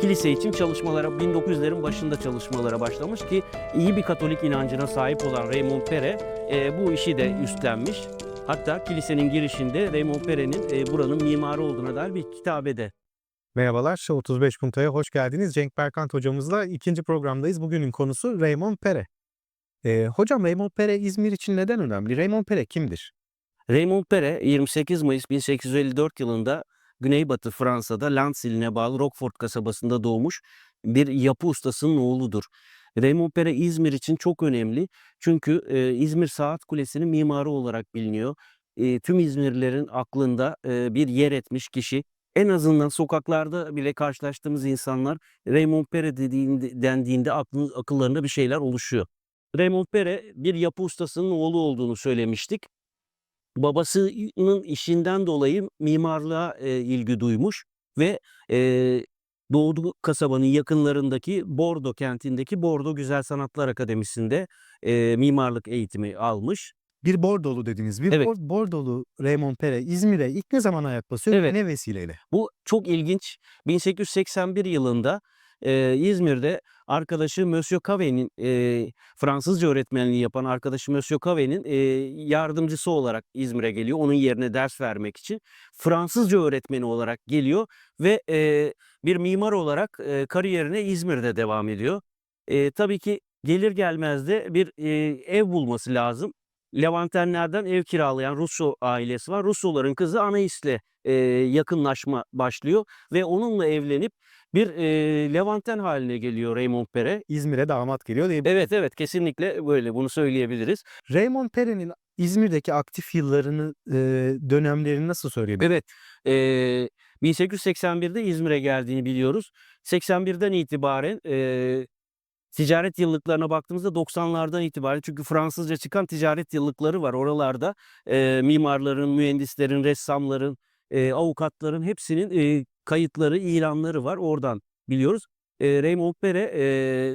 kilise için çalışmalara 1900'lerin başında çalışmalara başlamış ki iyi bir Katolik inancına sahip olan Raymond Pere e, bu işi de üstlenmiş. Hatta kilisenin girişinde Raymond Pere'nin e, buranın mimarı olduğuna dair bir kitabede. Merhabalar, 35 Punta'ya hoş geldiniz. Cenk Berkant hocamızla ikinci programdayız. Bugünün konusu Raymond Pere. Ee, hocam Raymond Pere İzmir için neden önemli? Raymond Pere kimdir? Raymond Pere 28 Mayıs 1854 yılında Güneybatı Fransa'da Lens iline bağlı Roquefort kasabasında doğmuş bir yapı ustasının oğludur. Raymond Pere İzmir için çok önemli çünkü e, İzmir Saat Kulesi'nin mimarı olarak biliniyor. E, tüm İzmirlilerin aklında e, bir yer etmiş kişi. En azından sokaklarda bile karşılaştığımız insanlar Raymond Pere dediğinde, dendiğinde aklın, akıllarında bir şeyler oluşuyor. Raymond Pere bir yapı ustasının oğlu olduğunu söylemiştik babasının işinden dolayı mimarlığa e, ilgi duymuş ve e, doğduğu kasabanın yakınlarındaki Bordo kentindeki Bordo Güzel Sanatlar Akademisi'nde e, mimarlık eğitimi almış. Bir Bordolu dediniz. Bir Evet. Bor- Bordolu Raymond Pere İzmir'e ilk ne zaman ayak basıyor? Evet. Ne vesileyle? Bu çok ilginç. 1881 yılında e, İzmir'de arkadaşı Monsieur Cave'nin e, Fransızca öğretmenliği yapan arkadaşı Monsieur Cave'nin e, yardımcısı olarak İzmir'e geliyor. Onun yerine ders vermek için. Fransızca öğretmeni olarak geliyor ve e, bir mimar olarak e, kariyerine İzmir'de devam ediyor. E, tabii ki gelir gelmez de bir e, ev bulması lazım. Levantenlerden ev kiralayan Russo ailesi var. Russoların kızı Anais'le e, yakınlaşma başlıyor ve onunla evlenip bir e, Levanten haline geliyor Raymond Pere. İzmir'e damat geliyor diye. Evet evet kesinlikle böyle bunu söyleyebiliriz. Raymond Pere'nin İzmir'deki aktif yıllarını, e, dönemlerini nasıl söyleyebiliriz? Evet e, 1881'de İzmir'e geldiğini biliyoruz. 81'den itibaren e, ticaret yıllıklarına baktığımızda 90'lardan itibaren çünkü Fransızca çıkan ticaret yıllıkları var oralarda. E, mimarların, mühendislerin, ressamların, e, avukatların hepsinin e, kayıtları, ilanları var. Oradan biliyoruz. E, Raymond Pere e,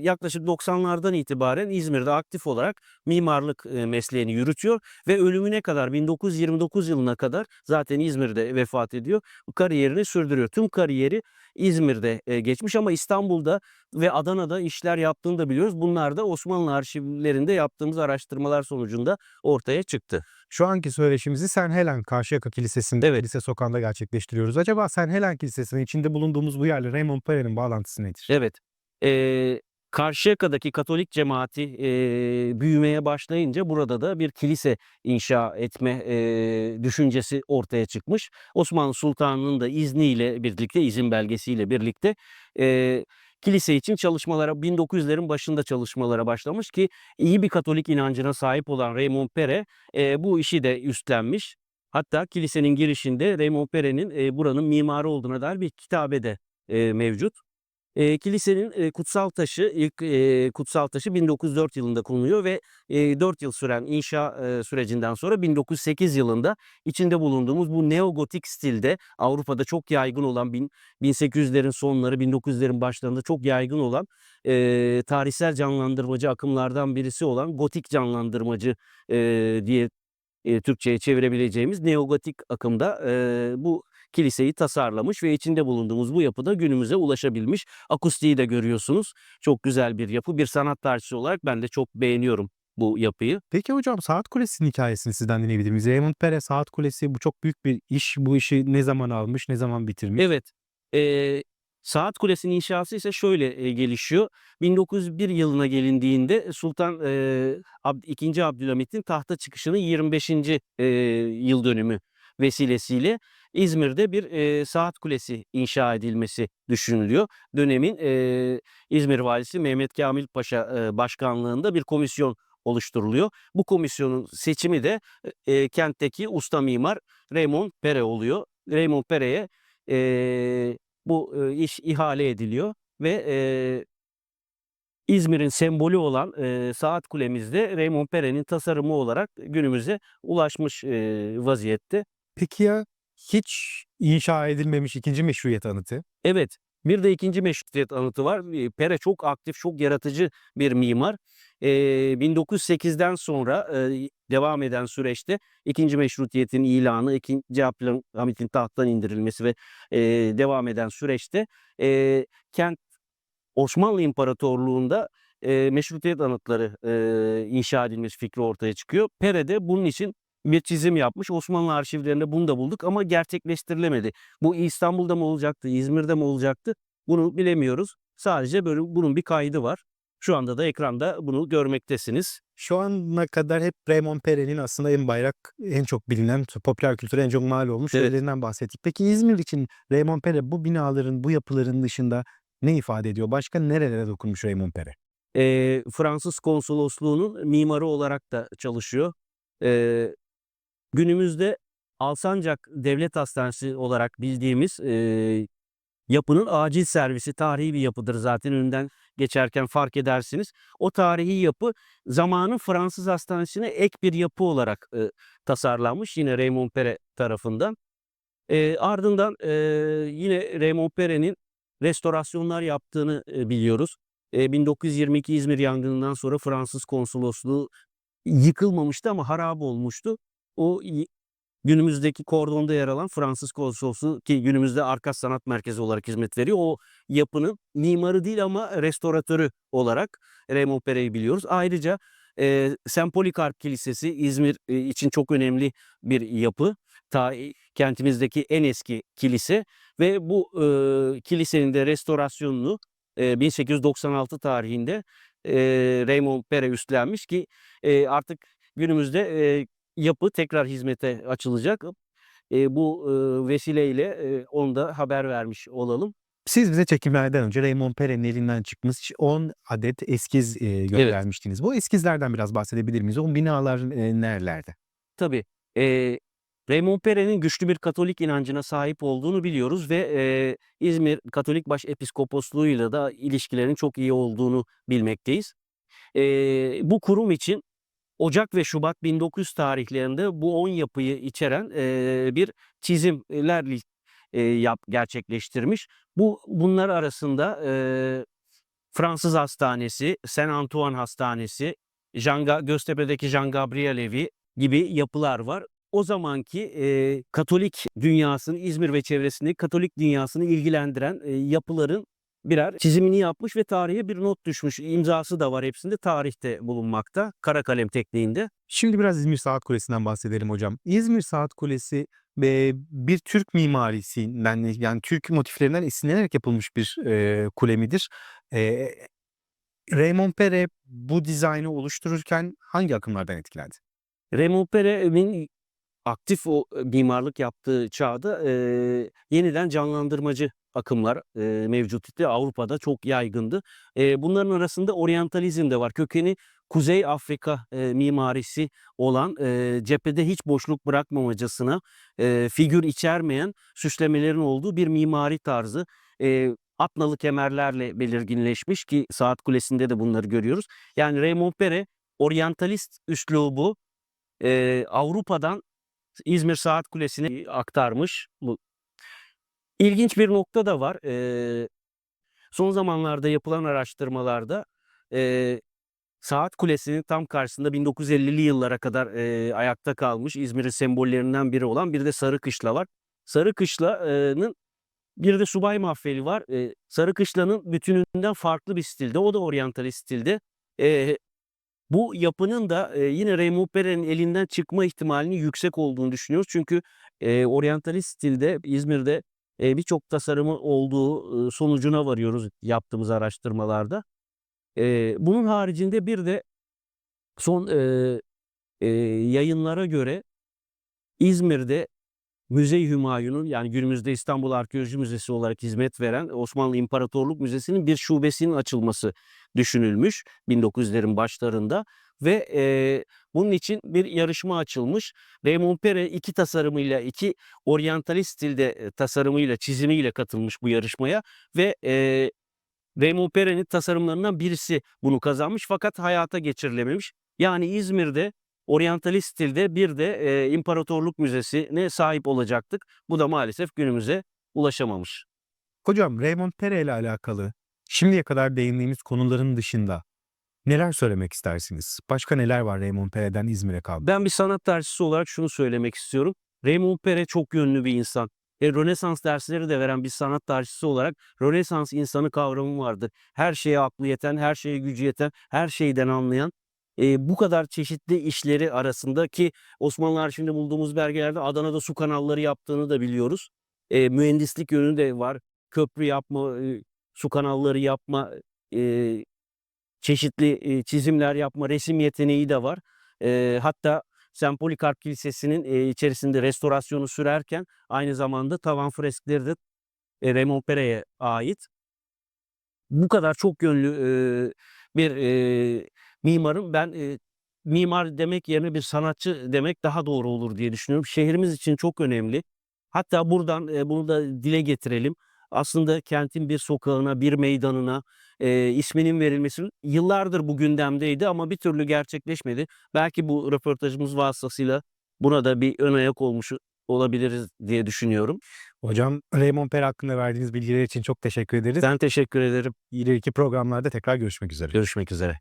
yaklaşık 90'lardan itibaren İzmir'de aktif olarak mimarlık e, mesleğini yürütüyor ve ölümüne kadar 1929 yılına kadar zaten İzmir'de vefat ediyor. Kariyerini sürdürüyor. Tüm kariyeri İzmir'de e, geçmiş ama İstanbul'da ve Adana'da işler yaptığını da biliyoruz. Bunlar da Osmanlı arşivlerinde yaptığımız araştırmalar sonucunda ortaya çıktı. Şu anki söyleşimizi Sen Helen Karşıyaka Kilisesi'nde, Evet. Kilise Sokağı'nda gerçekleştiriyoruz. Acaba Sen Helen Kilisesi'nin içinde bulunduğumuz bu yerle Raymond Pere'nin bağlantısı nedir? Evet. Eee Karşıyaka'daki Katolik cemaati eee, büyümeye başlayınca burada da bir kilise inşa etme eee, düşüncesi ortaya çıkmış. Osmanlı Sultanı'nın da izniyle birlikte, izin belgesiyle birlikte eee, kilise için çalışmalara 1900'lerin başında çalışmalara başlamış ki iyi bir Katolik inancına sahip olan Raymond Pere eee, bu işi de üstlenmiş. Hatta kilisenin girişinde Raymond Pere'nin eee, buranın mimarı olduğuna dair bir kitabe de eee, mevcut. Eee, kilisenin, eee, kutsal taşı, ilk, eee, kutsal taşı 1904 yılında konuluyor ve, eee, 4 yıl süren inşa, eee, sürecinden sonra 1908 yılında içinde bulunduğumuz bu neogotik stilde Avrupa'da çok yaygın olan bin 1800'lerin sonları, 1900'lerin başlarında çok yaygın olan, eee, tarihsel canlandırmacı akımlardan birisi olan gotik canlandırmacı, eee, diye, eee, Türkçeye çevirebileceğimiz neogotik akımda, eee, bu kiliseyi tasarlamış ve içinde bulunduğumuz bu yapıda günümüze ulaşabilmiş. Akustiği de görüyorsunuz. Çok güzel bir yapı. Bir sanat tarihçisi olarak ben de çok beğeniyorum bu yapıyı. Peki hocam Saat Kulesi'nin hikayesini sizden dinleyebilir miyiz? Raymond Pere Saat Kulesi bu çok büyük bir iş. Bu işi ne zaman almış, ne zaman bitirmiş? Evet. Eee, Saat Kulesi'nin inşası ise şöyle, eee, gelişiyor. 1901 yılına gelindiğinde Sultan, eee, Ab 2. Abdülhamit'in tahta çıkışının 25. eee, yıl dönümü vesilesiyle İzmir'de bir, eee, saat kulesi inşa edilmesi düşünülüyor. Dönemin, eee, İzmir Valisi Mehmet Kamil Paşa, eee, başkanlığında bir komisyon oluşturuluyor. Bu komisyonun seçimi de, eee, kentteki usta mimar Raymond Pere oluyor. Raymond Pere'ye, eee, bu, eee, iş ihale ediliyor ve, eee İzmir'in sembolü olan, eee, saat kulemiz de Raymond Pere'nin tasarımı olarak günümüze ulaşmış, eee, vaziyette. Peki ya hiç inşa edilmemiş ikinci meşruiyet anıtı? Evet, bir de 2. meşrutiyet anıtı var. Pere çok aktif, çok yaratıcı bir mimar. eee, 1908'den sonra, eee, devam eden süreçte 2. Meşrutiyet'in ilanı, 2. Abdülhamit'in tahttan indirilmesi ve, eee, devam eden süreçte, eee, kent Osmanlı İmparatorluğu'nda, eee, meşrutiyet anıtları, eee, inşa edilmesi fikri ortaya çıkıyor. Pere de bunun için bir çizim yapmış. Osmanlı arşivlerinde bunu da bulduk ama gerçekleştirilemedi. Bu İstanbul'da mı olacaktı, İzmir'de mi olacaktı bunu bilemiyoruz. Sadece böyle bunun bir kaydı var. Şu anda da ekranda bunu görmektesiniz. Şu ana kadar hep Raymond Pere'nin aslında en bayrak, en çok bilinen, popüler kültüre en çok mal olmuş Evet. yerlerinden bahsettik. Peki İzmir için Raymond Pere bu binaların, bu yapıların dışında ne ifade ediyor? Başka nerelere dokunmuş Raymond Pere? Eee, Fransız konsolosluğunun mimarı olarak da çalışıyor. Eee, günümüzde Alsancak Devlet Hastanesi olarak bildiğimiz, eee, yapının acil servisi tarihi bir yapıdır zaten önünden geçerken fark edersiniz. O tarihi yapı zamanın Fransız hastanesine ek bir yapı olarak, eee, tasarlanmış yine Raymond Pere tarafından. Eee, ardından, eee, yine Raymond Pere'nin restorasyonlar yaptığını, eee, biliyoruz. Eee, 1922 İzmir yangınından sonra Fransız konsolosluğu yıkılmamıştı ama harap olmuştu. O günümüzdeki kordonda yer alan Fransız konsolosluğu ki günümüzde Arkas Sanat Merkezi olarak hizmet veriyor. O yapının mimarı değil ama restoratörü olarak Raymond Pere'yi biliyoruz. Ayrıca, eee, St. Polikarp Kilisesi İzmir, eee, için çok önemli bir yapı. Ta kentimizdeki en eski kilise ve bu, ııı, kilisenin de restorasyonunu, eee, 1896 tarihinde, eee, Raymond Pere üstlenmiş ki, eee, artık günümüzde, eee, yapı tekrar hizmete açılacak. Eee, bu, ııı, vesileyle, eee, onu da haber vermiş olalım. Siz bize çekimlerden önce Raymond Pere'nin elinden çıkmış 10 adet eskiz, Evet. göndermiştiniz. Bu eskizlerden biraz bahsedebilir miyiz? O binalar, eee, nerelerde? Tabii. Eee, Raymond Pere'nin güçlü bir Katolik inancına sahip olduğunu biliyoruz ve, eee, İzmir Katolik Başepiskoposluğu'yla da ilişkilerinin çok iyi olduğunu bilmekteyiz. Eee, bu kurum için Ocak ve Şubat 1900 tarihlerinde bu 10 yapıyı içeren, eee, bir çizimler eee, yap gerçekleştirmiş. Bu bunlar arasında, eee, Fransız Hastanesi, Saint Antoine Hastanesi, Jean Göztepe'deki Jean Gabriel Evi gibi yapılar var. O zamanki, eee, Katolik dünyasını, İzmir ve çevresindeki Katolik dünyasını ilgilendiren, eee, yapıların birer çizimini yapmış ve tarihe bir not düşmüş. İmzası da var hepsinde. Tarihte bulunmakta. Kara kalem tekniğinde. Şimdi biraz İzmir Saat Kulesi'nden bahsedelim hocam. İzmir Saat Kulesi, bir Türk mimarisinden, yani Türk motiflerinden esinlenerek yapılmış bir, eee, kule midir? Eee, Raymond Pere bu dizaynı oluştururken hangi akımlardan etkilendi? Raymond Pere'nin aktif o, mimarlık yaptığı çağda, eee, yeniden canlandırmacı akımlar, eee, mevcut idi. Avrupa'da çok yaygındı. Eee, bunların arasında oryantalizm de var. Kökeni Kuzey Afrika, eee, mimarisi olan, eee, cephede hiç boşluk bırakmamacasına, eee, figür içermeyen süslemelerin olduğu bir mimari tarzı. Eee, atnalı kemerlerle belirginleşmiş ki Saat Kulesi'nde de bunları görüyoruz. Yani Raymond Pere oryantalist üslubu, eee, Avrupa'dan İzmir Saat Kulesi'ne, aktarmış. Bu İlginç bir nokta da var. Eee, son zamanlarda yapılan araştırmalarda, eee, Saat Kulesi'nin tam karşısında 1950'li yıllara kadar, eee, ayakta kalmış İzmir'in sembollerinden biri olan bir de Sarıkışla var. Sarıkışla eee, nın bir de Subay Mahfili var. Eee, Sarıkışla'nın bütününden farklı bir stilde. O da oryantalist stilde. Eee, bu yapının da, eee, yine Raymond Pere'nin elinden çıkma ihtimalinin yüksek olduğunu düşünüyoruz. Çünkü, eee, oryantalist stilde İzmir'de, eee, birçok tasarımı olduğu, sonucuna varıyoruz yaptığımız araştırmalarda. Eee, bunun haricinde bir de son, eee, eee, yayınlara göre İzmir'de Müze-i Hümayun'un yani günümüzde İstanbul Arkeoloji Müzesi olarak hizmet veren Osmanlı İmparatorluk Müzesi'nin bir şubesinin açılması düşünülmüş 1900'lerin başlarında ve, eee, bunun için bir yarışma açılmış. Raymond Pere 2 tasarımıyla, 2 oryantalist stilde, tasarımıyla, çizimiyle katılmış bu yarışmaya ve, eee, Raymond Pere'nin tasarımlarından birisi bunu kazanmış fakat hayata geçirilememiş. Yani İzmir'de oryantalist stilde bir de, eee, İmparatorluk Müzesi'ne sahip olacaktık. Bu da maalesef günümüze ulaşamamış. Hocam Raymond Pere ile alakalı şimdiye kadar değindiğimiz konuların dışında Neler söylemek istersiniz? Başka neler var Raymond Pere'den İzmir'e kaldı? Ben bir sanat tarihçisi olarak şunu söylemek istiyorum. Raymond Pere çok yönlü bir insan. E, Rönesans dersleri de veren bir sanat tarihçisi olarak Rönesans insanı kavramı vardır. Her şeye aklı yeten, her şeye gücü yeten, her şeyden anlayan. E, bu kadar çeşitli işleri arasında ki Osmanlı arşivinde bulduğumuz belgelerde Adana'da su kanalları yaptığını da biliyoruz. E, mühendislik yönü de var. Köprü yapma, e, su kanalları yapma, e, çeşitli çizimler yapma, resim yeteneği de var. E, hatta St. Polikarp Kilisesi'nin içerisinde restorasyonu sürerken aynı zamanda tavan freskleri de Raymond Pere'ye ait. Bu kadar çok yönlü bir mimarın ben mimar demek yerine bir sanatçı demek daha doğru olur diye düşünüyorum. Şehrimiz için çok önemli. Hatta buradan bunu da dile getirelim. Aslında kentin bir sokağına, bir meydanına e, isminin verilmesi yıllardır bu gündemdeydi ama bir türlü gerçekleşmedi. Belki bu röportajımız vasıtasıyla buna da bir ön ayak olmuş olabiliriz diye düşünüyorum. Hocam Raymond Pere hakkında verdiğiniz bilgiler için çok teşekkür ederiz. Ben teşekkür ederim. İleriki programlarda tekrar görüşmek üzere. Görüşmek üzere.